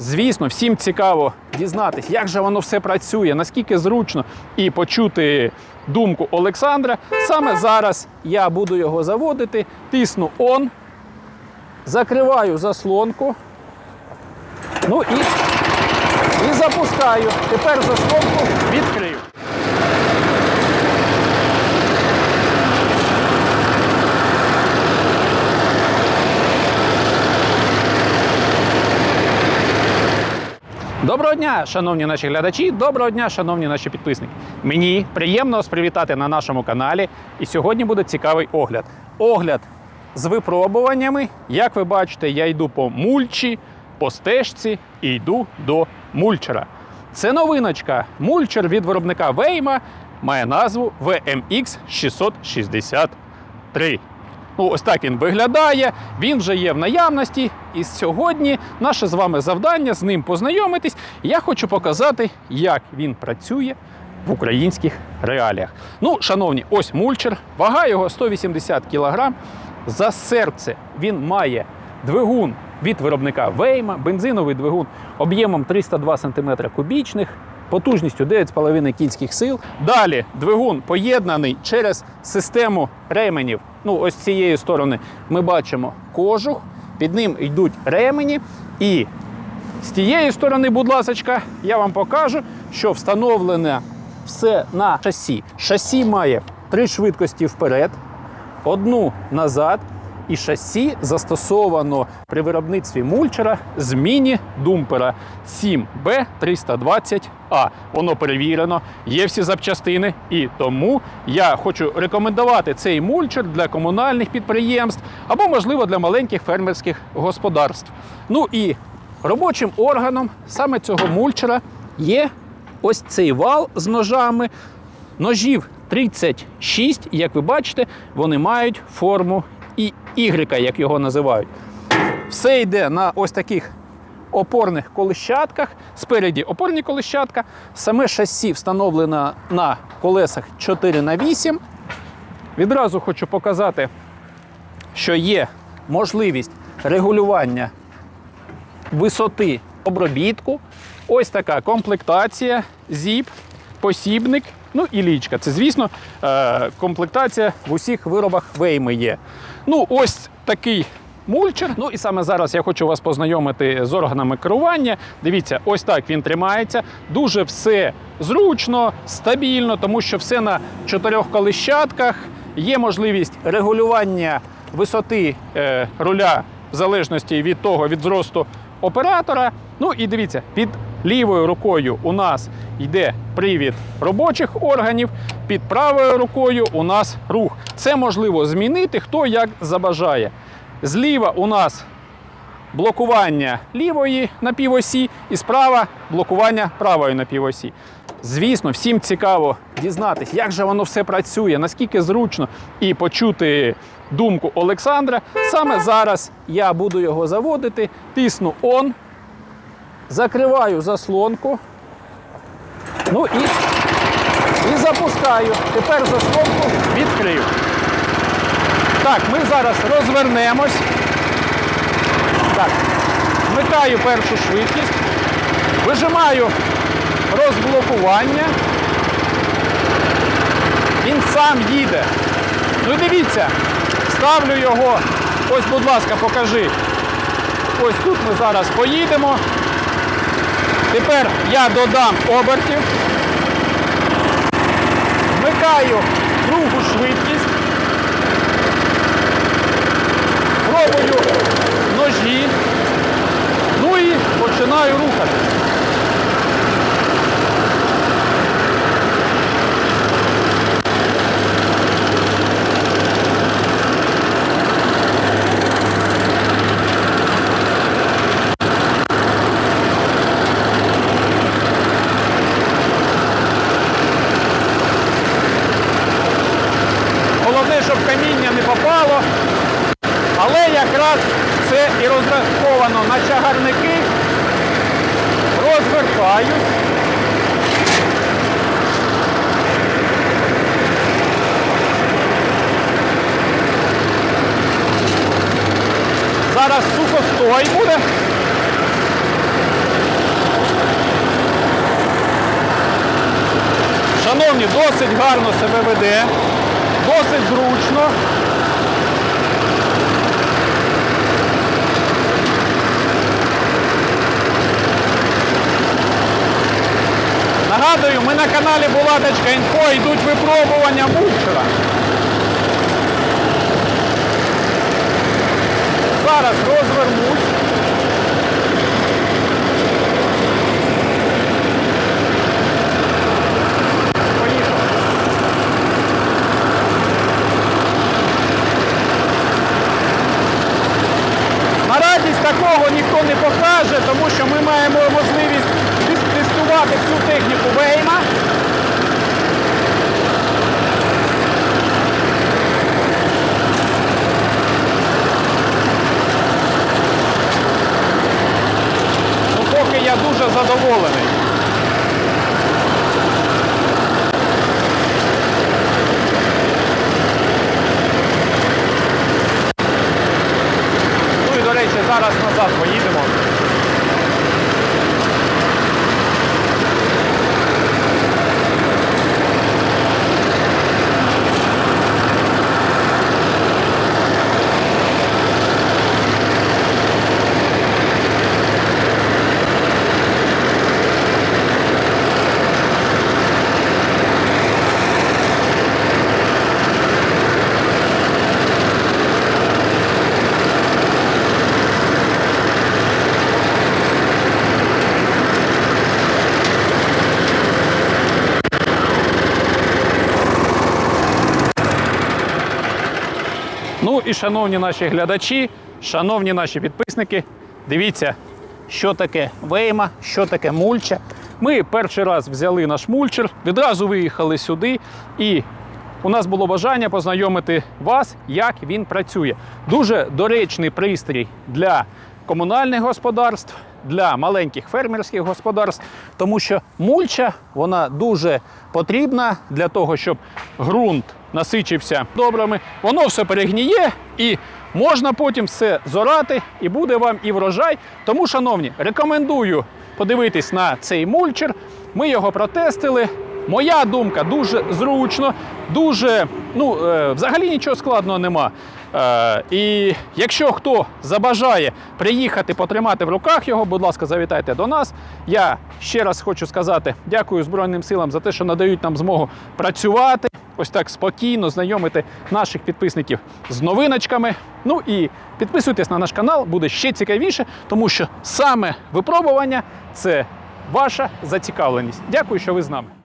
Звісно, всім цікаво дізнатись, як же воно все працює, наскільки зручно і почути думку Олександра. Саме зараз я буду його заводити, тисну on, закриваю заслонку. Ну і, і запускаю. Тепер заслонку відкрив. Доброго дня, шановні наші глядачі, доброго дня, шановні наші підписники. Мені приємно вас привітати на нашому каналі. І сьогодні буде цікавий огляд. Огляд з випробуваннями. Як ви бачите, я йду по мульчі, по стежці і йду до мульчера. Це новиночка. Мульчер від виробника Вейма має назву VMX 663. Ну, ось так він виглядає. Він вже є в наявності. І сьогодні наше з вами завдання з ним познайомитись. Я хочу показати, як він працює в українських реаліях. Ну, шановні, ось мульчер. Вага його 180 кг. За серце він має двигун від виробника Вейма, бензиновий двигун об'ємом 302 см кубічних. Потужністю 9,5 кінських сил. Далі двигун поєднаний через систему ременів. Ну, ось з цієї сторони ми бачимо кожух, під ним йдуть ремені. І з тієї сторони, будь ласка, я вам покажу, що встановлене все на шасі. Шасі має три швидкості вперед, одну назад. І шасі застосовано при виробництві мульчера з міні-думпера 7B320A. Воно перевірено, є всі запчастини, і тому я хочу рекомендувати цей мульчер для комунальних підприємств або, можливо, для маленьких фермерських господарств. Ну і робочим органом саме цього мульчера є ось цей вал з ножами. Ножів 36, і як ви бачите, вони мають форму Y, як його називають. Все йде на ось таких опорних колищатках. Спереді опорні колищатка. Саме шасі встановлено на колесах 4х8. Відразу хочу показати, що є можливість регулювання висоти обробітку. Ось така комплектація, зіп, посібник, ну і лічка. Це, звісно, е, комплектація в усіх виробах вейми є. Ну, ось такий мульчер. Ну і саме зараз я хочу вас познайомити з органами керування. Дивіться, ось так він тримається. Дуже все зручно, стабільно, тому що все на чотирьох колищатках. Є можливість регулювання висоти е, руля в залежності від того, від зросту оператора. Ну і дивіться, під лівою рукою у нас йде привід робочих органів, під правою рукою у нас рух. Це можливо змінити, хто як забажає. Зліва у нас блокування лівої напівосі і справа блокування правої напівосі. Звісно, всім цікаво дізнатись, як же воно все працює, наскільки зручно і почути думку Олександра. Саме зараз я буду його заводити, тисну on, закриваю заслонку. Ну і, і запускаю. Тепер заслонку відкрив. Так, ми зараз розвернемось. Так, вмикаю першу швидкість, вижимаю розблокування. Він сам їде. Ну дивіться, ставлю його. Ось, будь ласка, покажи. Ось тут ми зараз поїдемо. Тепер я додам обертів. Вмикаю другу швидкість. Пробую ножі. Ну і починаю рухатись. щоб каміння не попало. Але якраз це і розраховано на чагарники. Розвертаюсь. Зараз сухостой буде. Шановні, досить гарно себе веде досить зручно. Нагадую, ми на каналі Булаточка Інфо йдуть випробування мульчера. Зараз розвернусь. Ніхто не покаже, тому що ми маємо можливість тес- тестувати цю техніку Вейма. Ну, поки я дуже задоволений. Ну і до речі, зараз назад поїдемо. Ну і шановні наші глядачі, шановні наші підписники, дивіться, що таке вейма, що таке мульча. Ми перший раз взяли наш мульчер, відразу виїхали сюди, і у нас було бажання познайомити вас, як він працює. Дуже доречний пристрій для комунальних господарств, для маленьких фермерських господарств, тому що мульча вона дуже потрібна для того, щоб ґрунт насичився добрими, воно все перегніє і можна потім все зорати, і буде вам і врожай. Тому, шановні, рекомендую подивитись на цей мульчер. Ми його протестили. Моя думка дуже зручно, дуже ну е, взагалі нічого складного нема. Е, і якщо хто забажає приїхати потримати в руках його, будь ласка, завітайте до нас. Я ще раз хочу сказати дякую Збройним силам за те, що надають нам змогу працювати. Ось так спокійно знайомити наших підписників з новиночками. Ну і підписуйтесь на наш канал, буде ще цікавіше, тому що саме випробування це ваша зацікавленість. Дякую, що ви з нами.